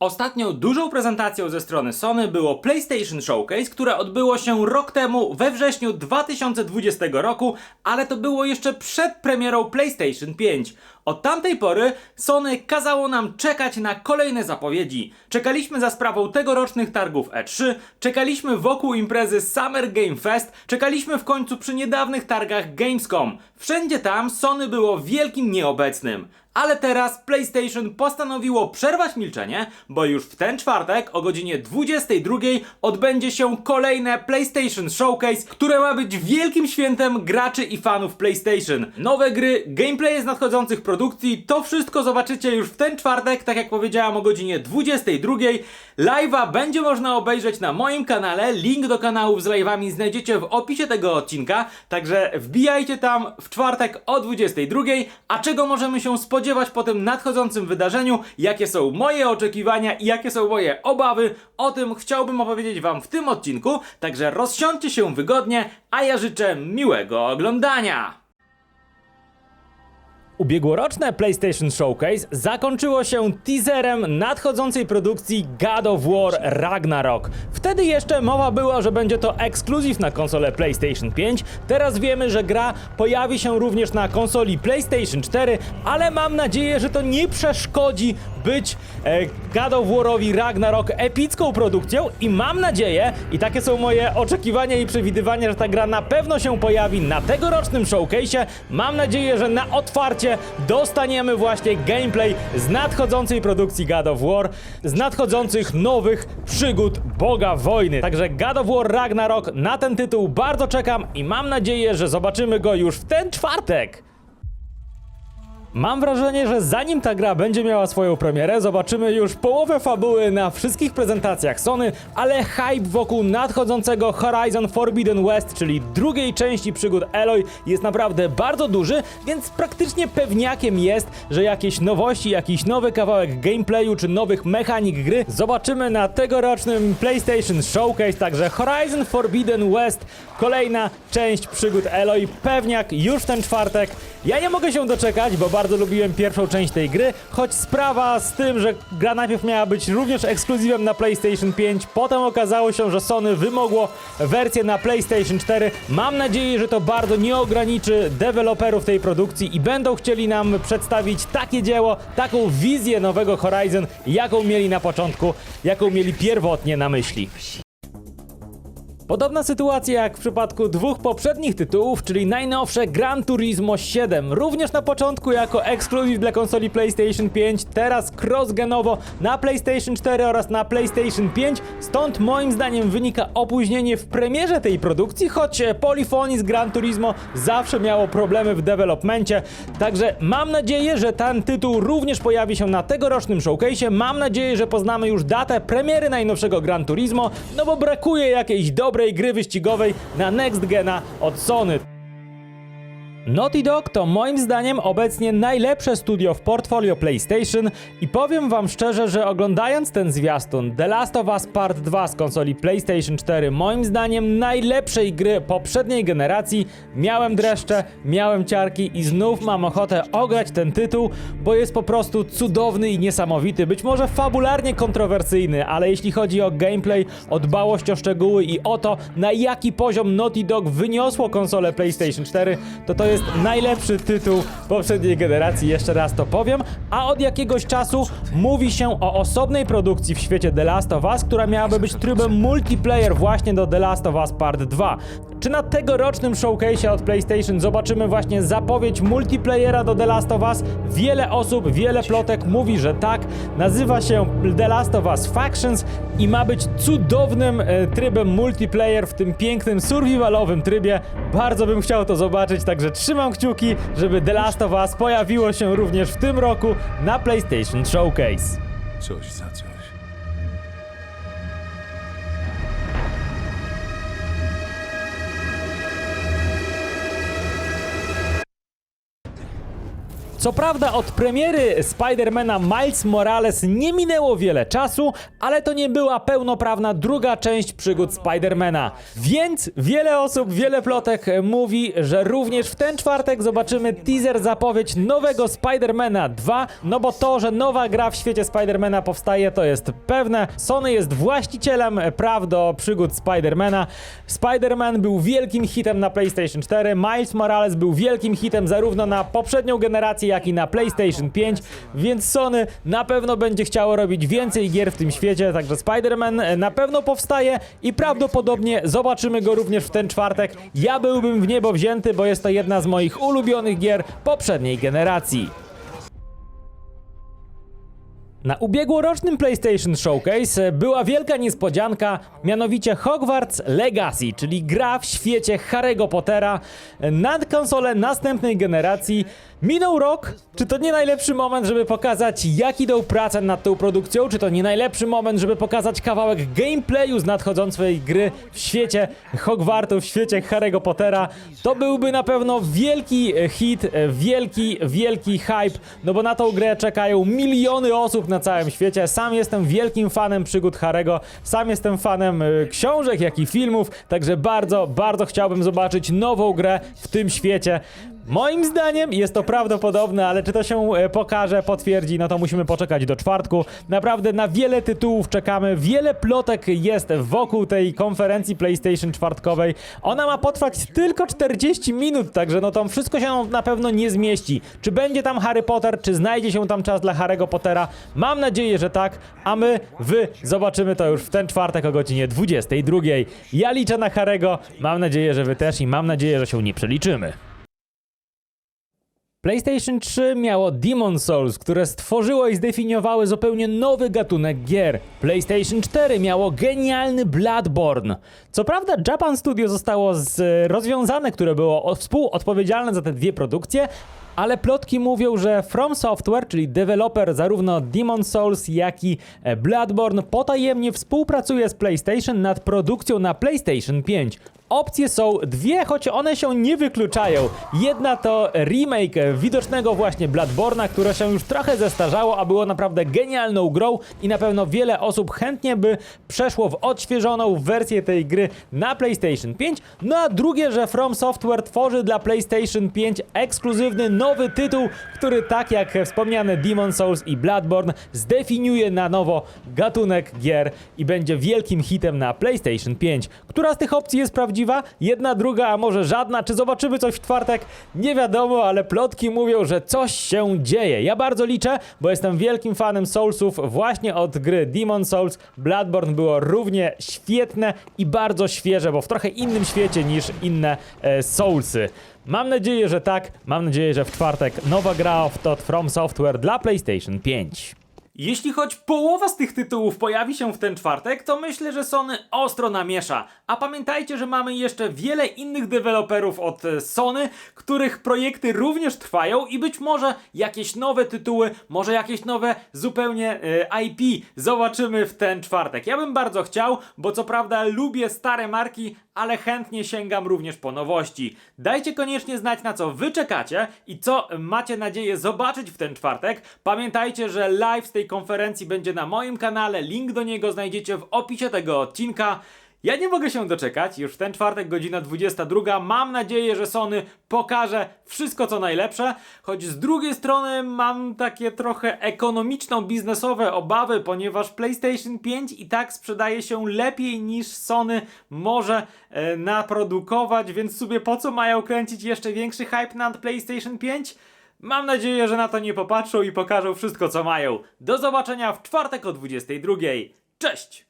Ostatnią dużą prezentacją ze strony Sony było PlayStation Showcase, które odbyło się rok temu we wrześniu 2020 roku, ale to było jeszcze przed premierą PlayStation 5. Od tamtej pory Sony kazało nam czekać na kolejne zapowiedzi. Czekaliśmy za sprawą tegorocznych targów E3, czekaliśmy wokół imprezy Summer Game Fest, czekaliśmy w końcu przy niedawnych targach Gamescom. Wszędzie tam Sony było wielkim nieobecnym. Ale teraz PlayStation postanowiło przerwać milczenie, bo już w ten czwartek o godzinie 22 odbędzie się kolejne PlayStation Showcase, które ma być wielkim świętem graczy i fanów PlayStation. Nowe gry, gameplaye z nadchodzących produkcji, to wszystko zobaczycie już w ten czwartek, tak jak powiedziałam o godzinie 22. Live'a będzie można obejrzeć na moim kanale, link do kanałów z live'ami znajdziecie w opisie tego odcinka, także wbijajcie tam w czwartek o 22. A czego możemy się spodziewać po tym nadchodzącym wydarzeniu, jakie są moje oczekiwania i jakie są moje obawy, o tym chciałbym opowiedzieć Wam w tym odcinku, także rozsiądźcie się wygodnie, a ja życzę miłego oglądania! Ubiegłoroczne PlayStation Showcase zakończyło się teaserem nadchodzącej produkcji God of War Ragnarok. Wtedy jeszcze mowa była, że będzie to ekskluzyw na konsolę PlayStation 5. Teraz wiemy, że gra pojawi się również na konsoli PlayStation 4, ale mam nadzieję, że to nie przeszkodzi być e, God of Warowi Ragnarok epicką produkcją i mam nadzieję, i takie są moje oczekiwania i przewidywania, że ta gra na pewno się pojawi na tegorocznym showcase'ie. Mam nadzieję, że na otwarcie dostaniemy właśnie gameplay z nadchodzącej produkcji God of War, z nadchodzących nowych przygód Boga Wojny. Także God of War Ragnarok na ten tytuł bardzo czekam i mam nadzieję, że zobaczymy go już w ten czwartek. Mam wrażenie, że zanim ta gra będzie miała swoją premierę, zobaczymy już połowę fabuły na wszystkich prezentacjach Sony, ale hype wokół nadchodzącego Horizon Forbidden West, czyli drugiej części przygód Eloy, jest naprawdę bardzo duży, więc praktycznie pewniakiem jest, że jakieś nowości, jakiś nowy kawałek gameplayu czy nowych mechanik gry zobaczymy na tegorocznym PlayStation Showcase, także Horizon Forbidden West, kolejna część przygód Eloy, pewniak już w ten czwartek. Ja nie mogę się doczekać, bo bardzo lubiłem pierwszą część tej gry, choć sprawa z tym, że gra najpierw miała być również ekskluzywem na PlayStation 5, potem okazało się, że Sony wymogło wersję na PlayStation 4. Mam nadzieję, że to bardzo nie ograniczy deweloperów tej produkcji i będą chcieli nam przedstawić takie dzieło, taką wizję nowego Horizon, jaką mieli na początku, jaką mieli pierwotnie na myśli. Podobna sytuacja jak w przypadku dwóch poprzednich tytułów, czyli najnowsze Gran Turismo 7. Również na początku jako ekskluzyw dla konsoli PlayStation 5, teraz cross-genowo na PlayStation 4 oraz na PlayStation 5. Stąd moim zdaniem wynika opóźnienie w premierze tej produkcji, choć Polyphony z Gran Turismo zawsze miało problemy w developmencie. Także mam nadzieję, że ten tytuł również pojawi się na tegorocznym showcase'ie. Mam nadzieję, że poznamy już datę premiery najnowszego Gran Turismo, no bo brakuje jakiejś dobrej gry wyścigowej na Next Gena od Sony. Naughty Dog to moim zdaniem obecnie najlepsze studio w portfolio PlayStation i powiem wam szczerze, że oglądając ten zwiastun The Last of Us Part 2 z konsoli PlayStation 4, moim zdaniem najlepszej gry poprzedniej generacji, miałem dreszcze, miałem ciarki i znów mam ochotę ograć ten tytuł, bo jest po prostu cudowny i niesamowity, być może fabularnie kontrowersyjny, ale jeśli chodzi o gameplay, o dbałość o szczegóły i o to, na jaki poziom Naughty Dog wyniosło konsolę PlayStation 4, to to jest najlepszy tytuł poprzedniej generacji, jeszcze raz to powiem, a od jakiegoś czasu mówi się o osobnej produkcji w świecie The Last of Us, która miałaby być trybem multiplayer właśnie do The Last of Us Part 2. Czy na tegorocznym showcase'ie od PlayStation zobaczymy właśnie zapowiedź multiplayera do The Last of Us? Wiele osób, wiele plotek mówi, że tak. Nazywa się The Last of Us Factions i ma być cudownym e, trybem multiplayer w tym pięknym survivalowym trybie. Bardzo bym chciał to zobaczyć, także trzymam kciuki, żeby The Last of Us pojawiło się również w tym roku na PlayStation Showcase. Coś za coś. Co prawda od premiery Spidermana Miles Morales nie minęło wiele czasu, ale to nie była pełnoprawna druga część przygód Spidermana. Więc wiele osób, wiele plotek mówi, że również w ten czwartek zobaczymy teaser zapowiedź nowego Spidermana 2, no bo to, że nowa gra w świecie Spidermana powstaje to jest pewne. Sony jest właścicielem praw do przygód Spidermana. Spider-Man był wielkim hitem na PlayStation 4, Miles Morales był wielkim hitem zarówno na poprzednią generację, jak i na PlayStation 5, więc Sony na pewno będzie chciało robić więcej gier w tym świecie, także Spider-Man e, na pewno powstaje i prawdopodobnie zobaczymy go również w ten czwartek. Ja byłbym w niebo wzięty, bo jest to jedna z moich ulubionych gier poprzedniej generacji. Na ubiegłorocznym PlayStation Showcase była wielka niespodzianka, mianowicie Hogwarts Legacy, czyli gra w świecie Harry'ego Pottera na konsolę następnej generacji. Minął rok, czy to nie najlepszy moment, żeby pokazać jak idą prace nad tą produkcją, czy to nie najlepszy moment, żeby pokazać kawałek gameplayu z nadchodzącej gry w świecie Hogwartu, w świecie Harry'ego Pottera. To byłby na pewno wielki e, hit, e, wielki, wielki hype, no bo na tą grę czekają miliony osób na całym świecie. Sam jestem wielkim fanem przygód Harego, sam jestem fanem e, książek, jak i filmów, także bardzo, bardzo chciałbym zobaczyć nową grę w tym świecie. Moim zdaniem jest to prawdopodobne, ale czy to się e, pokaże, potwierdzi, no to musimy poczekać do czwartku. Naprawdę na wiele tytułów czekamy, wiele plotek jest wokół tej konferencji PlayStation czwartkowej. Ona ma potrwać tylko 40 minut, także no to wszystko się na pewno nie zmieści. Czy będzie tam Harry Potter, czy znajdzie się tam czas dla Harry'ego Pottera? Mam nadzieję, że tak, a my, wy zobaczymy to już w ten czwartek o godzinie 22. Ja liczę na Harry'ego, mam nadzieję, że wy też i mam nadzieję, że się nie przeliczymy. PlayStation 3 miało Demon Souls, które stworzyło i zdefiniowały zupełnie nowy gatunek gier. PlayStation 4 miało genialny Bloodborne. Co prawda Japan Studio zostało z, rozwiązane, które było współodpowiedzialne za te dwie produkcje, ale plotki mówią, że From Software, czyli deweloper zarówno Demon Souls, jak i e, Bloodborne, potajemnie współpracuje z PlayStation nad produkcją na PlayStation 5. Opcje są dwie, choć one się nie wykluczają. Jedna to remake widocznego właśnie Bloodborna, które się już trochę zestarzało, a było naprawdę genialną grą i na pewno wiele osób chętnie by przeszło w odświeżoną wersję tej gry na PlayStation 5. No a drugie, że From Software tworzy dla PlayStation 5 ekskluzywny nowy tytuł, który tak jak wspomniane Demon Souls i Bloodborne zdefiniuje na nowo gatunek gier i będzie wielkim hitem na PlayStation 5. Która z tych opcji jest prawdziwa? Jedna, druga, a może żadna? Czy zobaczymy coś w czwartek? Nie wiadomo, ale plotki mówią, że coś się dzieje. Ja bardzo liczę, bo jestem wielkim fanem Soulsów właśnie od gry Demon Souls. Bloodborne było równie świetne i bardzo świeże, bo w trochę innym świecie niż inne e, Soulsy. Mam nadzieję, że tak. Mam nadzieję, że w czwartek nowa gra od od From Software dla PlayStation 5. Jeśli choć połowa z tych tytułów pojawi się w ten czwartek, to myślę, że Sony ostro namiesza. A pamiętajcie, że mamy jeszcze wiele innych deweloperów od e, Sony, których projekty również trwają i być może jakieś nowe tytuły, może jakieś nowe zupełnie e, IP zobaczymy w ten czwartek. Ja bym bardzo chciał, bo co prawda lubię stare marki, ale chętnie sięgam również po nowości. Dajcie koniecznie znać na co wy czekacie i co macie nadzieję zobaczyć w ten czwartek. Pamiętajcie, że live z tej konferencji będzie na moim kanale, link do niego znajdziecie w opisie tego odcinka. Ja nie mogę się doczekać, już w ten czwartek godzina 22. Mam nadzieję, że Sony pokaże wszystko co najlepsze, choć z drugiej strony mam takie trochę ekonomiczno-biznesowe obawy, ponieważ PlayStation 5 i tak sprzedaje się lepiej niż Sony może e, naprodukować, więc sobie po co mają kręcić jeszcze większy hype nad PlayStation 5? Mam nadzieję, że na to nie popatrzą i pokażą wszystko co mają. Do zobaczenia w czwartek o 22. Cześć!